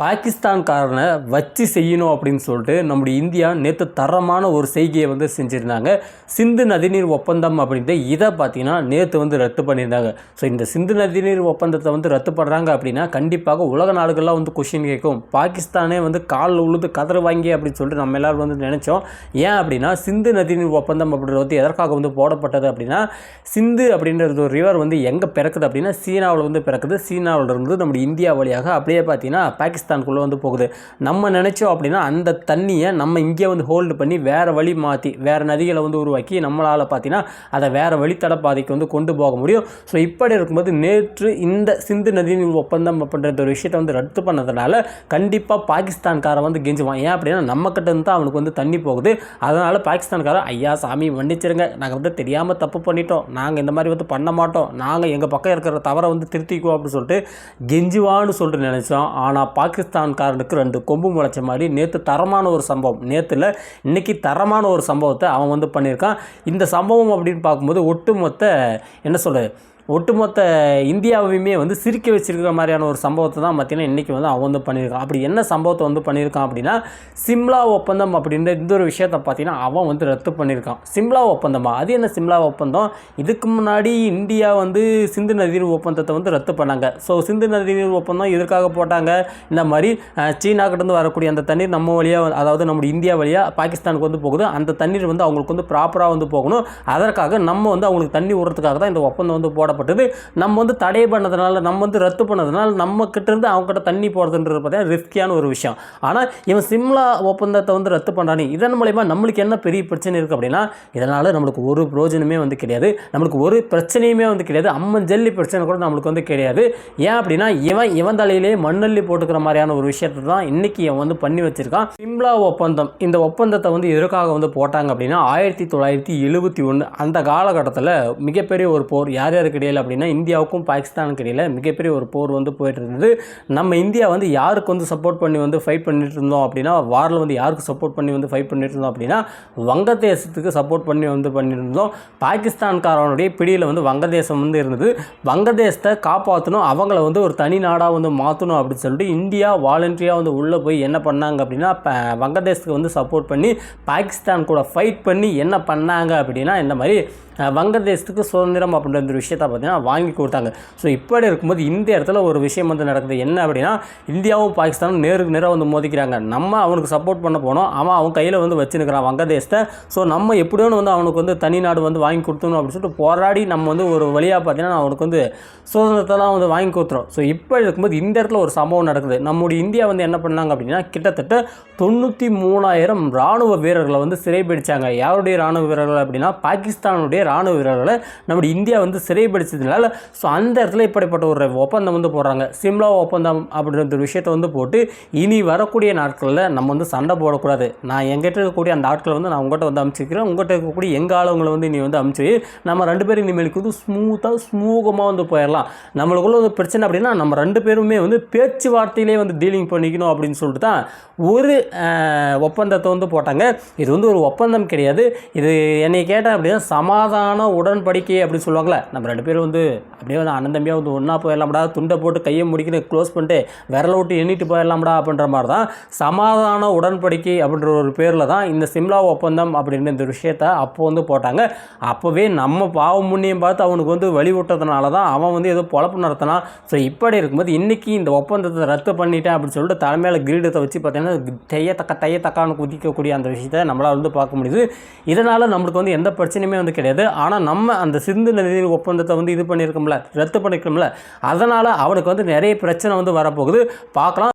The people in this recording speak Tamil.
பாகிஸ்தான்காரனை வச்சு செய்யணும் அப்படின்னு சொல்லிட்டு நம்முடைய இந்தியா நேற்று தரமான ஒரு செய்கையை வந்து செஞ்சுருந்தாங்க. சிந்து நதிநீர் ஒப்பந்தம் அப்படின்ட்டு இதை பார்த்தீங்கன்னா நேற்று வந்து ரத்து பண்ணியிருந்தாங்க. ஸோ இந்த சிந்து நதிநீர் ஒப்பந்தத்தை வந்து ரத்து பண்ணுறாங்க அப்படின்னா கண்டிப்பாக உலக நாடுகள்லாம் வந்து கொஷின் கேட்கும். பாகிஸ்தானே வந்து காலில் உழுது கதறு வாங்கி அப்படின்னு சொல்லிட்டு நம்ம எல்லாரும் வந்து நினச்சோம். ஏன் அப்படின்னா சிந்து நதிநீர் ஒப்பந்தம் அப்படின்றது வந்து எதற்காக வந்து போடப்பட்டது அப்படின்னா சிந்து அப்படின்றது ஒரு ரிவர் வந்து எங்கே பிறக்குது அப்படின்னா சீனாவில் வந்து பிறக்குது. சீனாவில் இருந்து நம்முடைய இந்தியா வழியாக அப்படியே பார்த்தீங்கன்னா பாகிஸ்தானுக்குள்ளே வந்து போகுது. நம்ம நினச்சோம் அப்படின்னா அந்த தண்ணியை நம்ம இங்கே வந்து ஹோல்டு பண்ணி வேறு வழி மாற்றி வேறு நதிகளை வந்து உருவாக்கி நம்மளால் பார்த்தீங்கன்னா அதை வேறு வழித்தட பாதைக்கு வந்து கொண்டு போக முடியும். ஸோ இப்படி இருக்கும்போது நேற்று இந்த சிந்து நதியின் ஒப்பந்தம் அப்படின்ற ஒரு விஷயத்தை வந்து ரத்து பண்ணதுனால கண்டிப்பாக பாகிஸ்தான்காரன் வந்து கெஞ்சுவான். ஏன் அப்படின்னா நம்ம கிட்ட இருந்து தான் அவனுக்கு வந்து தண்ணி போகுது. அதனால் பாகிஸ்தான்காரன் ஐயா சாமி மன்னிச்சிருங்க. நாங்கள் வந்து தெரியாமல் தப்பு பண்ணிட்டோம். நாங்கள் இந்த மாதிரி வந்து பண்ண மாட்டோம். நாங்கள் எங்கள் பக்கம் இருக்கிற தவறை வந்து திருத்திக்குவோம் அப்படின்னு சொல்லிட்டு கெஞ்சுவான்னு சொல்லிட்டு நினச்சோம். ஆனால் பாகிஸ்தான்காரனுக்கு ரெண்டு கொம்பு முளைச்ச மாதிரி நேற்று தரமான ஒரு சம்பவம். நேற்றுல இன்னைக்கு தரமான ஒரு சம்பவத்தை அவன் வந்து பண்ணியிருக்கான். இந்த சம்பவம் அப்படின்னு பார்க்கும்போது ஒட்டுமொத்த என்ன சொல்கிறது ஒட்டுமொத்த இந்தியாவையுமே வந்து சிரிக்க வச்சிருக்கிற மாதிரியான ஒரு சம்பவத்தை தான் பார்த்தீங்கன்னா இன்றைக்கி வந்து அவன் வந்து பண்ணியிருக்கான். அப்படி என்ன சம்பவத்தை வந்து பண்ணியிருக்கான் அப்படின்னா சிம்லா ஒப்பந்தம் அப்படின்ற இந்த ஒரு விஷயத்தை பார்த்தீங்கன்னா அவன் வந்து ரத்து பண்ணியிருக்கான். சிம்லா ஒப்பந்தமா? அது என்ன சிம்லா ஒப்பந்தம்? இதுக்கு முன்னாடி இந்தியா வந்து சிந்து நதிநீர் ஒப்பந்தத்தை வந்து ரத்து பண்ணாங்க. ஸோ சிந்து நதிநீர் ஒப்பந்தம் எதற்காக போட்டாங்க? இந்த மாதிரி சீனாக்கிட்டேருந்து வரக்கூடிய அந்த தண்ணீர் நம்ம வழியாக அதாவது நம்முடைய இந்தியா வழியாக பாகிஸ்தானுக்கு வந்து போகுது. அந்த தண்ணீர் வந்து அவங்களுக்கு வந்து ப்ராப்பராக வந்து போகணும். அதற்காக நம்ம வந்து அவங்களுக்கு தண்ணி விடுறதுக்காக தான் இந்த ஒப்பந்தம் வந்து காணப்பட்டது நம்ம வந்து தடை பண்ணதுனால நம்ம வந்து ரத்து பண்ணதுனால நம்ம கிட்டேருந்து அவங்க கிட்ட தண்ணி போகிறதுன்றது பார்த்தீங்கன்னா ரிஸ்கியான ஒரு விஷயம். ஆனால் இவன் சிம்லா ஒப்பந்தத்தை வந்து ரத்து பண்ணுறானே இதன் மூலயமா நம்மளுக்கு என்ன பெரிய பிரச்சனை இருக்குது அப்படின்னா இதனால் நம்மளுக்கு ஒரு பிரயோஜனமே வந்து கிடையாது. நம்மளுக்கு ஒரு பிரச்சனையுமே வந்து கிடையாது. அம்மன் ஜல்லி பிரச்சனை கூட நம்மளுக்கு வந்து கிடையாது. ஏன் அப்படின்னா இவன் இவன் தலையிலே மண்ணள்ளி போட்டுக்கிற மாதிரியான ஒரு விஷயத்தை தான் இன்றைக்கி இவன் வந்து பண்ணி வச்சிருக்கான். சிம்லா ஒப்பந்தம் இந்த ஒப்பந்தத்தை வந்து எதற்காக வந்து போட்டாங்க அப்படின்னா ஆயிரத்தி தொள்ளாயிரத்தி எழுபத்தி ஒன்று அந்த காலகட்டத்தில் மிகப்பெரிய ஒரு போர் யார் யாருக்கு இடையில் அப்படின்னா இந்தியாவுக்கும் பாகிஸ்தானுக்கு இடையில் மிகப்பெரிய ஒரு போர் வந்து போயிட்டு இருந்தது நம்ம இந்தியா வந்து யாருக்கு வந்து சப்போர்ட் பண்ணி வந்து ஃபைட் பண்ணிட்டு இருந்தோம் அப்படின்னா வாரில் வந்து யாருக்கு சப்போர்ட் பண்ணி வந்து ஃபைட் பண்ணிட்டு இருந்தோம் அப்படின்னா வங்கதேசத்துக்கு சப்போர்ட் பண்ணி வந்து பண்ணியிருந்தோம் பாகிஸ்தான்காரனுடைய பிடியில் வந்து வங்கதேசம் வந்து இருந்தது. வங்கதேசத்தை காப்பாற்றணும் அவங்கள வந்து ஒரு தனி நாடாக வந்து மாற்றணும் அப்படின்னு சொல்லிட்டு இந்தியா வாலண்டரியாக வந்து உள்ளே போய் என்ன பண்ணாங்க அப்படின்னா வங்கதேசத்துக்கு வந்து சப்போர்ட் பண்ணி பாகிஸ்தான் கூட ஃபைட் பண்ணி என்ன பண்ணாங்க அப்படின்னா இந்த மாதிரி வங்கதேசத்துக்கு சுதந்திரம் அப்படின்ற ஒரு விஷயத்தை பார்த்தீங்கன்னா வாங்கி கொடுத்தாங்க. ஸோ இப்படி இருக்கும்போது இந்த இடத்துல ஒரு விஷயம் வந்து நடக்குது. என்ன அப்படின்னா இந்தியாவும் பாகிஸ்தானும் நேருக்கு நேராக வந்து மோதிக்கிறாங்க. நம்ம அவனுக்கு சப்போர்ட் பண்ண போனோம். அவன் அவன் கையில் வந்து வச்சுருக்கிறான் வங்கதேசத்தை. ஸோ நம்ம எப்படியோன்னு வந்து அவனுக்கு வந்து தனி நாடு வந்து வாங்கி கொடுத்தணும் அப்படின்னு சொல்லிட்டு போராடி நம்ம வந்து ஒரு வழியாக பார்த்தீங்கன்னா அவனுக்கு வந்து சுதந்திரத்தெல்லாம் வந்து வாங்கி கொடுத்துரும் ஸோ இப்போ இருக்கும்போது இந்த இடத்துல ஒரு சம்பவம் நடக்குது. நம்முடைய இந்தியா வந்து என்ன பண்ணாங்க அப்படின்னா கிட்டத்தட்ட தொண்ணூற்றி மூணாயிரம் ராணுவ வீரர்களை வந்து சிறைபிடிச்சாங்க. யாருடைய ராணுவ வீரர்கள் அப்படின்னா பாகிஸ்தானுடைய ராணுவ வீரர்களை நம்முடைய இந்தியா வந்து பிடிச்சதுனால ஸோ அந்த இடத்துல இப்படிப்பட்ட ஒரு ஒப்பந்தம் வந்து போடுறாங்க. சிம்லா ஒப்பந்தம் அப்படின்ற ஒரு விஷயத்தை வந்து போட்டு இனி வரக்கூடிய நாட்களில் நம்ம வந்து சண்டை போடக்கூடாது. நான் எங்கிட்ட இருக்கக்கூடிய அந்த ஆட்களை வந்து நான் உங்கள்கிட்ட வந்து அமைச்சிக்கிறேன் உங்கள்கிட்ட இருக்கக்கூடிய எங்கள் ஆளுங்களை வந்து நீ வந்து அமுச்சு நம்ம ரெண்டு பேரும் இனிமேலுக்கு வந்து ஸ்மூத்தாக ஸ்மூகமாக வந்து போயிடலாம். நம்மளுக்குள்ள ஒரு பிரச்சனை அப்படின்னா நம்ம ரெண்டு பேருமே வந்து பேச்சுவார்த்தையிலே வந்து டீலிங் பண்ணிக்கணும் அப்படின்னு சொல்லிட்டு தான் ஒரு ஒப்பந்தத்தை வந்து போட்டாங்க. இது வந்து ஒரு ஒப்பந்தம் கிடையாது. இது என்னை கேட்டால் அப்படின்னா சமாதான உடன்படிக்கை அப்படின்னு சொல்லுவாங்களே நம்ம ரெண்டு பேரும் பேர் வந்து அப்படியே வந்து அண்ணன் தம்பியாக வந்து ஒன்றா போயிடலாம்டா துண்டை போட்டு கையை முடிக்கணும் க்ளோஸ் பண்ணிட்டு விரல விட்டு எண்ணிட்டு போயிடலாம்டா அப்படின்ற மாதிரி தான் சமாதான உடன்படிக்கை அப்படின்ற ஒரு பேரில் தான் இந்த சிம்லா ஒப்பந்தம் அப்படின்ற இந்த விஷயத்த அப்போ வந்து போட்டாங்க. அப்போவே நம்ம பாவம் முன்னியம் பார்த்து அவனுக்கு வந்து வழி விட்டதுனால தான் அவன் வந்து ஏதோ பொழப்பு நடத்தினான். ஸோ இப்படி இருக்கும்போது இன்றைக்கி இந்த ஒப்பந்தத்தை ரத்து பண்ணிட்டேன் அப்படின்னு சொல்லிட்டு தலைமையில் கிரீடத்தை வச்சு பார்த்தீங்கன்னா தையத்தக்க தக்க தைய தக்கான்னு குதிக்கக்கூடிய அந்த விஷயத்தை நம்மளால் வந்து பார்க்க முடியுது. இதனால் நம்மளுக்கு வந்து எந்த பிரச்சனையுமே வந்து கிடையாது. ஆனால் நம்ம அந்த சிந்து நதி ஒப்பந்தத்தை வந்து இது பண்ணியிருக்கோம்ல ரத்து பண்ணியிருக்கோம்ல அதனால் அவனுக்கு வந்து நிறைய பிரச்சனை வந்து வரப்போகுது. பார்க்கலாம்.